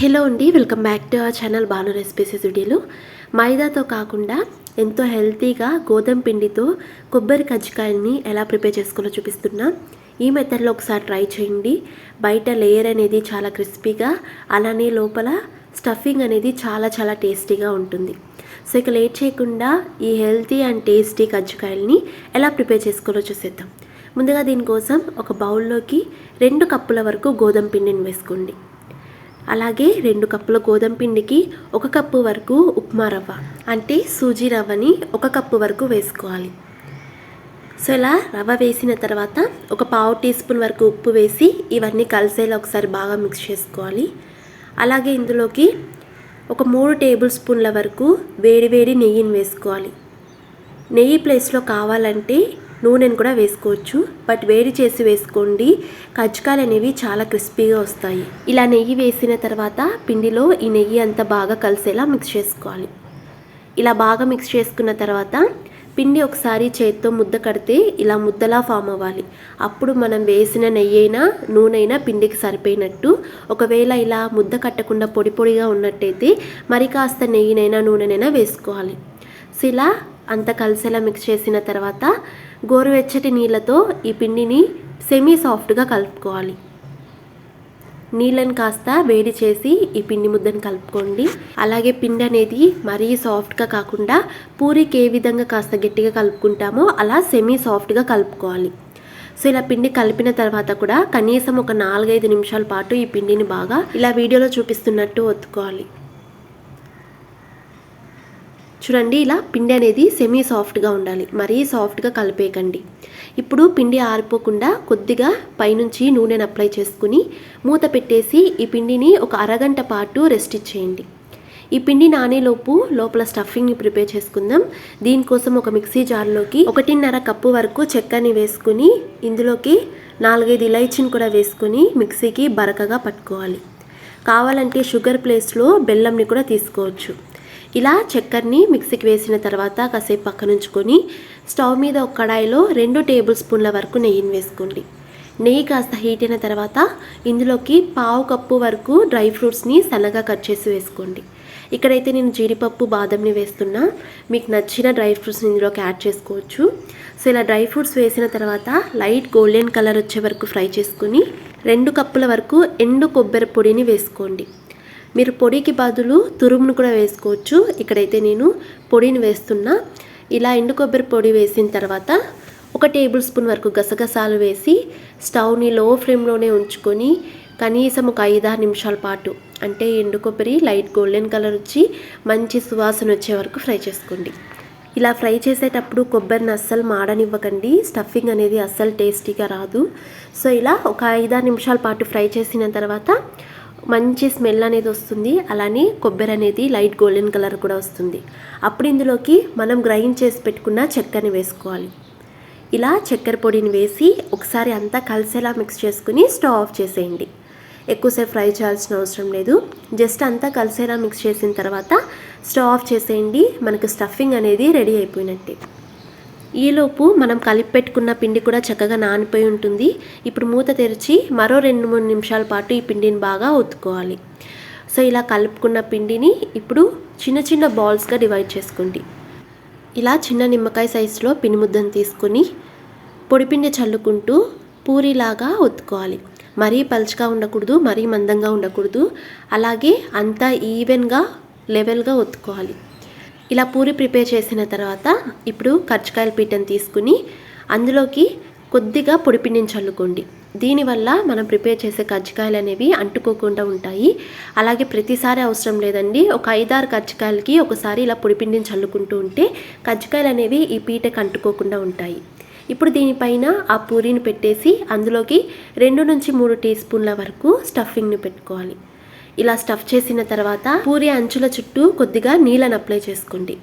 Hello అండి welcome back to our channel Banu recipes వీడియోలు. మైదాతో కాకుండా ఎంతో హెల్తీగా గోధుమ పిండితో కొబ్బరి కజ్జికాయల్ని ఎలా ప్రిపేర్ చేసుకోవాలో చూపిస్తున్నా. ఈ మెథడ్లో ఒకసారి ట్రై చేయండి. బయట లేయర్ అనేది చాలా క్రిస్పీగా అలానే లోపల స్టఫింగ్ అనేది చాలా చాలా టేస్టీగా ఉంటుంది. సో ఇక లేట్ చేయకుండా ఈ హెల్తీ అండ్ టేస్టీ కజ్జికాయల్ని ఎలా ప్రిపేర్ చేసుకోవాలో చూసేద్దాం. ముందుగా దీనికోసం ఒక బౌల్లోకి రెండు కప్పుల వరకు గోధుమ పిండిని వేసుకోండి. అలాగే రెండు కప్పుల గోధుమ పిండికి ఒక కప్పు వరకు ఉప్మా రవ్వ అంటే సూజీ రవ్వని ఒక కప్పు వరకు వేసుకోవాలి. సో ఇలా రవ్వ వేసిన తర్వాత ఒక పావు టీ స్పూన్ వరకు ఉప్పు వేసి ఇవన్నీ కలిసేలా ఒకసారి బాగా మిక్స్ చేసుకోవాలి. అలాగే ఇందులోకి ఒక మూడు టేబుల్ స్పూన్ల వరకు వేడి వేడి నెయ్యిని వేసుకోవాలి. నెయ్యి ప్లేస్లో కావాలంటే నూనెను కూడా వేసుకోవచ్చు. బట్ వేడి చేసి వేసుకోండి. కజ్జికాయలు అనేవి చాలా క్రిస్పీగా వస్తాయి. ఇలా నెయ్యి వేసిన తర్వాత పిండిలో ఈ నెయ్యి అంతా బాగా కలిసేలా మిక్స్ చేసుకోవాలి. ఇలా బాగా మిక్స్ చేసుకున్న తర్వాత పిండి ఒకసారి చేత్తో ముద్ద కడితే ఇలా ముద్దలా ఫామ్ అవ్వాలి. అప్పుడు మనం వేసిన నెయ్యి అయినా నూనె అయినా పిండికి సరిపోయినట్టు. ఒకవేళ ఇలా ముద్ద కట్టకుండా పొడి పొడిగా ఉన్నట్టయితే మరి కాస్త నెయ్యినైనా నూనెనైనా వేసుకోవాలి. సో ఇలా అంత కలిసేలా మిక్స్ చేసిన తర్వాత గోరువెచ్చటి నీళ్ళతో ఈ పిండిని సెమీ సాఫ్ట్గా కలుపుకోవాలి. నీళ్ళని కాస్త వేడి చేసి ఈ పిండి ముద్దను కలుపుకోండి. అలాగే పిండి అనేది మరీ సాఫ్ట్గా కాకుండా పూరికి ఏ విధంగా కాస్త గట్టిగా కలుపుకుంటామో అలా సెమీ సాఫ్ట్గా కలుపుకోవాలి. సో ఇలా పిండి కలిపిన తర్వాత కూడా కనీసం ఒక నాలుగైదు నిమిషాల పాటు ఈ పిండిని బాగా ఇలా వీడియోలో చూపిస్తున్నట్టు ఒత్తుకోవాలి. చూడండి ఇలా పిండి అనేది సెమీ సాఫ్ట్గా ఉండాలి. మరీ సాఫ్ట్గా కలిపేయకండి. ఇప్పుడు పిండి ఆరిపోకుండా కొద్దిగా పైనుంచి నూనెను అప్లై చేసుకుని మూత పెట్టేసి ఈ పిండిని ఒక అరగంట పాటు రెస్ట్ ఇచ్చేయండి. ఈ పిండి నానేలోపు లోపల స్టఫింగ్ని ప్రిపేర్ చేసుకుందాం. దీనికోసం ఒక మిక్సీ జార్లోకి ఒకటిన్నర కప్పు వరకు చెక్కని వేసుకుని ఇందులోకి నాలుగైదు ఇలైచిని కూడా వేసుకుని మిక్సీకి బరకగా పట్టుకోవాలి. కావాలంటే షుగర్ ప్లేస్లో బెల్లంని కూడా తీసుకోవచ్చు. ఇలా చక్కెరని మిక్సీకి వేసిన తర్వాత కాసేపు పక్కనుంచుకొని స్టవ్ మీద ఒక కడాయిలో రెండు టేబుల్ స్పూన్ల వరకు నెయ్యిని వేసుకోండి. నెయ్యి కాస్త హీట్ అయిన తర్వాత ఇందులోకి పావు కప్పు వరకు డ్రై ఫ్రూట్స్ని సన్నగా కట్ చేసి వేసుకోండి. ఇక్కడైతే నేను జీడిపప్పు బాదంని వేస్తున్నా. మీకు నచ్చిన డ్రై ఫ్రూట్స్ని ఇందులోకి యాడ్ చేసుకోవచ్చు. సో ఇలా డ్రై ఫ్రూట్స్ వేసిన తర్వాత లైట్ గోల్డెన్ కలర్ వచ్చే వరకు ఫ్రై చేసుకుని రెండు కప్పుల వరకు ఎండు కొబ్బరి పొడిని వేసుకోండి. మీరు పొడికి బదులు తురుమును కూడా వేసుకోవచ్చు. ఇక్కడైతే నేను పొడిని వేస్తున్నా. ఇలా ఎండు కొబ్బరి పొడి వేసిన తర్వాత ఒక టేబుల్ స్పూన్ వరకు గసగసాలు వేసి స్టవ్ని లో ఫ్లేమ్లోనే ఉంచుకొని కనీసం ఒక ఐదారు నిమిషాల పాటు అంటే ఎండు కొబ్బరి లైట్ గోల్డెన్ కలర్ వచ్చి మంచి సువాసన వచ్చే వరకు ఫ్రై చేసుకోండి. ఇలా ఫ్రై చేసేటప్పుడు కొబ్బరిని అస్సలు మాడనివ్వకండి. స్టఫింగ్ అనేది అస్సలు టేస్టీగా రాదు. సో ఇలా ఒక ఐదారు నిమిషాల పాటు ఫ్రై చేసిన తర్వాత మంచి స్మెల్ అనేది వస్తుంది. అలానే కొబ్బరి అనేది లైట్ గోల్డెన్ కలర్ కూడా వస్తుంది. అప్పుడు ఇందులోకి మనం గ్రైండ్ చేసి పెట్టుకున్న చక్కెరని వేసుకోవాలి. ఇలా చక్కెర పొడిని వేసి ఒకసారి అంతా కలిసేలా మిక్స్ చేసుకుని స్టవ్ ఆఫ్ చేసేయండి. ఎక్కువసేపు ఫ్రై చేయాల్సిన అవసరం లేదు. జస్ట్ అంతా కలిసేలా మిక్స్ చేసిన తర్వాత స్టవ్ ఆఫ్ చేసేయండి. మనకు స్టఫింగ్ అనేది రెడీ అయిపోయినట్టే. ఈలోపు మనం కలిపి పెట్టుకున్న పిండి కూడా చక్కగా నానిపోయి ఉంటుంది. ఇప్పుడు మూత తెరిచి మరో రెండు మూడు నిమిషాల పాటు ఈ పిండిని బాగా ఒత్తుకోవాలి. సో ఇలా కలుపుకున్న పిండిని ఇప్పుడు చిన్న చిన్న బాల్స్గా డివైడ్ చేసుకోండి. ఇలా చిన్న నిమ్మకాయ సైజులో పిండి ముద్దను తీసుకొని పొడిపిండి చల్లుకుంటూ పూరిలాగా ఒత్తుకోవాలి. మరీ పలుచగా ఉండకూడదు మరీ మందంగా ఉండకూడదు. అలాగే అంతా ఈవెన్గా లెవెల్గా ఒత్తుకోవాలి. ఇలా పూరి ప్రిపేర్ చేసిన తర్వాత ఇప్పుడు కర్చకాయల పీటను తీసుకుని అందులోకి కొద్దిగా పొడిపిండిని చల్లుకోండి. దీనివల్ల మనం ప్రిపేర్ చేసే కజ్జికాయలు అనేవి అంటుకోకుండా ఉంటాయి. అలాగే ప్రతిసారి అవసరం లేదండి. ఒక ఐదారు కజ్జికాయలకి ఒకసారి ఇలా పొడిపిండిని చల్లుకుంటూ ఉంటే కజ్జికాయలు అనేవి ఈ పీటకు అంటుకోకుండా ఉంటాయి. ఇప్పుడు దీనిపైన ఆ పూరిని పెట్టేసి అందులోకి రెండు నుంచి మూడు టీ స్పూన్ల వరకు స్టఫింగ్ని పెట్టుకోవాలి. ఇలా స్టఫ్ చేసిన తర్వాత పూరి అంచుల చుట్టూ కొద్దిగా నీళ్ళని అప్లై చేసుకోండి.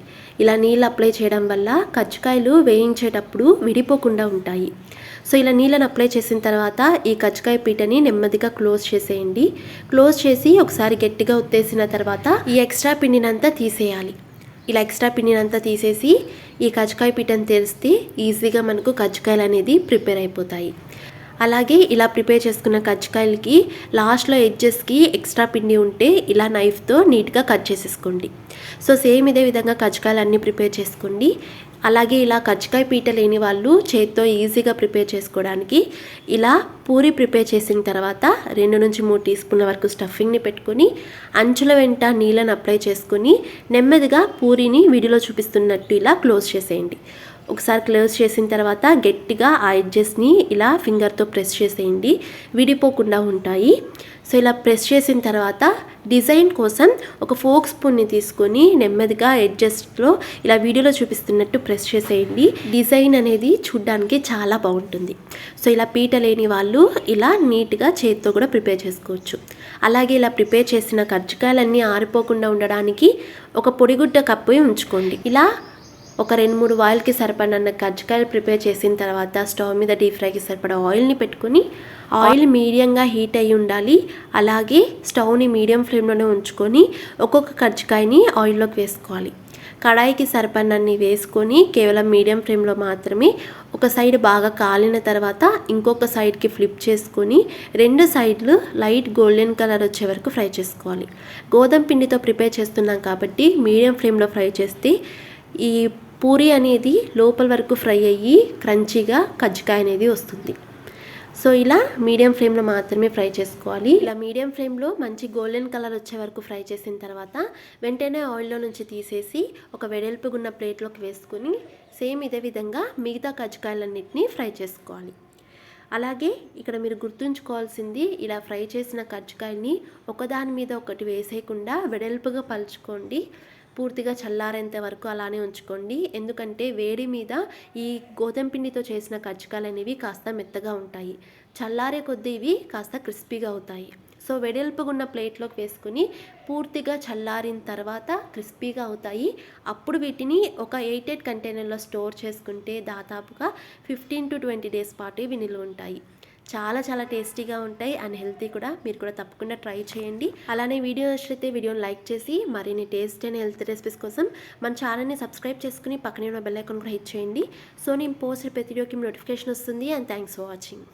ఇలా నీళ్ళు అప్లై చేయడం వల్ల కజ్జికాయలు వేయించేటప్పుడు విడిపోకుండా ఉంటాయి. సో ఇలా నీళ్ళని అప్లై చేసిన తర్వాత ఈ కజ్జికాయ పీటని నెమ్మదిగా క్లోజ్ చేసేయండి. క్లోజ్ చేసి ఒకసారి గట్టిగా ఉత్తేసిన తర్వాత ఈ ఎక్స్ట్రా పిండినంతా తీసేయాలి. ఇలా ఎక్స్ట్రా పిండినంతా తీసేసి ఈ కజ్జికాయ పీటను తెరిస్తే ఈజీగా మనకు కజ్జికాయలు అనేది ప్రిపేర్ అయిపోతాయి. అలాగే ఇలా ప్రిపేర్ చేసుకున్న కజ్జికాయలకి లాస్ట్లో ఎడ్జెస్కి ఎక్స్ట్రా పిండి ఉంటే ఇలా నైఫ్తో నీట్గా కట్ చేసేసుకోండి. సో సేమ్ ఇదే విధంగా కజ్జికాయలు అన్నీ ప్రిపేర్ చేసుకోండి. అలాగే ఇలా కజ్జికాయ పీట లేని వాళ్ళు చేత్తో ఈజీగా ప్రిపేర్ చేసుకోవడానికి ఇలా పూరి ప్రిపేర్ చేసిన తర్వాత రెండు నుంచి మూడు టీ స్పూన్ల వరకు స్టఫింగ్ని పెట్టుకొని అంచుల వెంట నీళ్ళని అప్లై చేసుకొని నెమ్మదిగా పూరిని వీడియోలో చూపిస్తున్నట్టు ఇలా క్లోజ్ చేసేయండి. ఒకసారి క్లోజ్ చేసిన తర్వాత గట్టిగా ఆ ఎడ్జెస్ని ఇలా ఫింగర్తో ప్రెస్ చేసేయండి. విడిపోకుండా ఉంటాయి. సో ఇలా ప్రెస్ చేసిన తర్వాత డిజైన్ కోసం ఒక ఫోక్ స్పూన్ని తీసుకొని నెమ్మదిగా ఎడ్జస్ట్లో ఇలా వీడియోలో చూపిస్తున్నట్టు ప్రెస్ చేసేయండి. డిజైన్ అనేది చూడ్డానికి చాలా బాగుంటుంది. సో ఇలా పీట లేని వాళ్ళు ఇలా నీట్గా చేతితో కూడా ప్రిపేర్ చేసుకోవచ్చు. అలాగే ఇలా ప్రిపేర్ చేసిన కజ్జికాయలన్నీ ఆరిపోకుండా ఉండడానికి ఒక పొడిగుడ్డ కప్పు ఉంచుకోండి. ఇలా ఒక రెండు మూడు ఆయిల్కి సరిపడిన కజ్జికాయలు ప్రిపేర్ చేసిన తర్వాత స్టవ్ మీద డీప్ ఫ్రైకి సరిపడా ఆయిల్ని పెట్టుకొని ఆయిల్ మీడియంగా హీట్ అయి ఉండాలి. అలాగే స్టవ్ని మీడియం ఫ్లేమ్లోనే ఉంచుకొని ఒక్కొక్క కజ్జికాయని ఆయిల్లోకి వేసుకోవాలి. కడాయికి సరిపడినన్ని వేసుకొని కేవలం మీడియం ఫ్లేమ్లో మాత్రమే ఒక సైడ్ బాగా కాలిన తర్వాత ఇంకొక సైడ్కి ఫ్లిప్ చేసుకొని రెండు సైడ్లు లైట్ గోల్డెన్ కలర్ వచ్చే వరకు ఫ్రై చేసుకోవాలి. గోధుమ పిండితో ప్రిపేర్ చేస్తున్నాం కాబట్టి మీడియం ఫ్లేమ్లో ఫ్రై చేస్తే ఈ పూరి అనేది లోపల వరకు ఫ్రై అయ్యి క్రంచీగా కజ్జికాయ అనేది వస్తుంది. సో ఇలా మీడియం ఫ్లేమ్లో మాత్రమే ఫ్రై చేసుకోవాలి. ఇలా మీడియం ఫ్లేమ్లో మంచి గోల్డెన్ కలర్ వచ్చే వరకు ఫ్రై చేసిన తర్వాత వెంటనే ఆయిల్లో నుంచి తీసేసి ఒక వెడల్పుగున్న ప్లేట్లోకి వేసుకొని సేమ్ ఇదే విధంగా మిగతా కజ్జికాయలన్నింటినీ ఫ్రై చేసుకోవాలి. అలాగే ఇక్కడ మీరు గుర్తుంచుకోవాల్సింది ఇలా ఫ్రై చేసిన కజ్జికాయని ఒకదాని మీద ఒకటి వేసేయకుండా వెడల్పుగా పలుచుకోండి. పూర్తిగా చల్లారేంత వరకు అలానే ఉంచుకోండి. ఎందుకంటే వేడి మీద ఈ గోధుమ పిండితో చేసిన కజ్జికాయలు అనేవి కాస్త మెత్తగా ఉంటాయి. చల్లారే కొద్దీ ఇవి కాస్త క్రిస్పీగా అవుతాయి. సో వెడల్పుగున్న ప్లేట్లోకి వేసుకుని పూర్తిగా చల్లారిన తర్వాత క్రిస్పీగా అవుతాయి. అప్పుడు వీటిని ఒక ఎయిట్ ఎయిట్ కంటైనర్లో స్టోర్ చేసుకుంటే దాదాపుగా ఫిఫ్టీన్ టు ట్వంటీ డేస్ పాటు ఇవి నిలువ ఉంటాయి చాలా చాలా టేస్టీగా ఉంటాయి అండ్ హెల్తీ కూడా. మీరు కూడా తప్పకుండా ట్రై చేయండి. అలానే వీడియో నచ్చితే వీడియోని లైక్ చేసి మరిన్ని టేస్ట్ అండ్ హెల్త్ రెసిపీస్ కోసం మన ఛానల్ని సబ్స్క్రైబ్ చేసుకుని పక్కనే ఉన్న బెల్ ఐకాన్ కూడా హిట్ చేయండి. సో నేను పోస్ట్ ప్రతి వీడియోకి నోటిఫికేషన్ వస్తుంది అండ్ థ్యాంక్స్ ఫర్ వాచింగ్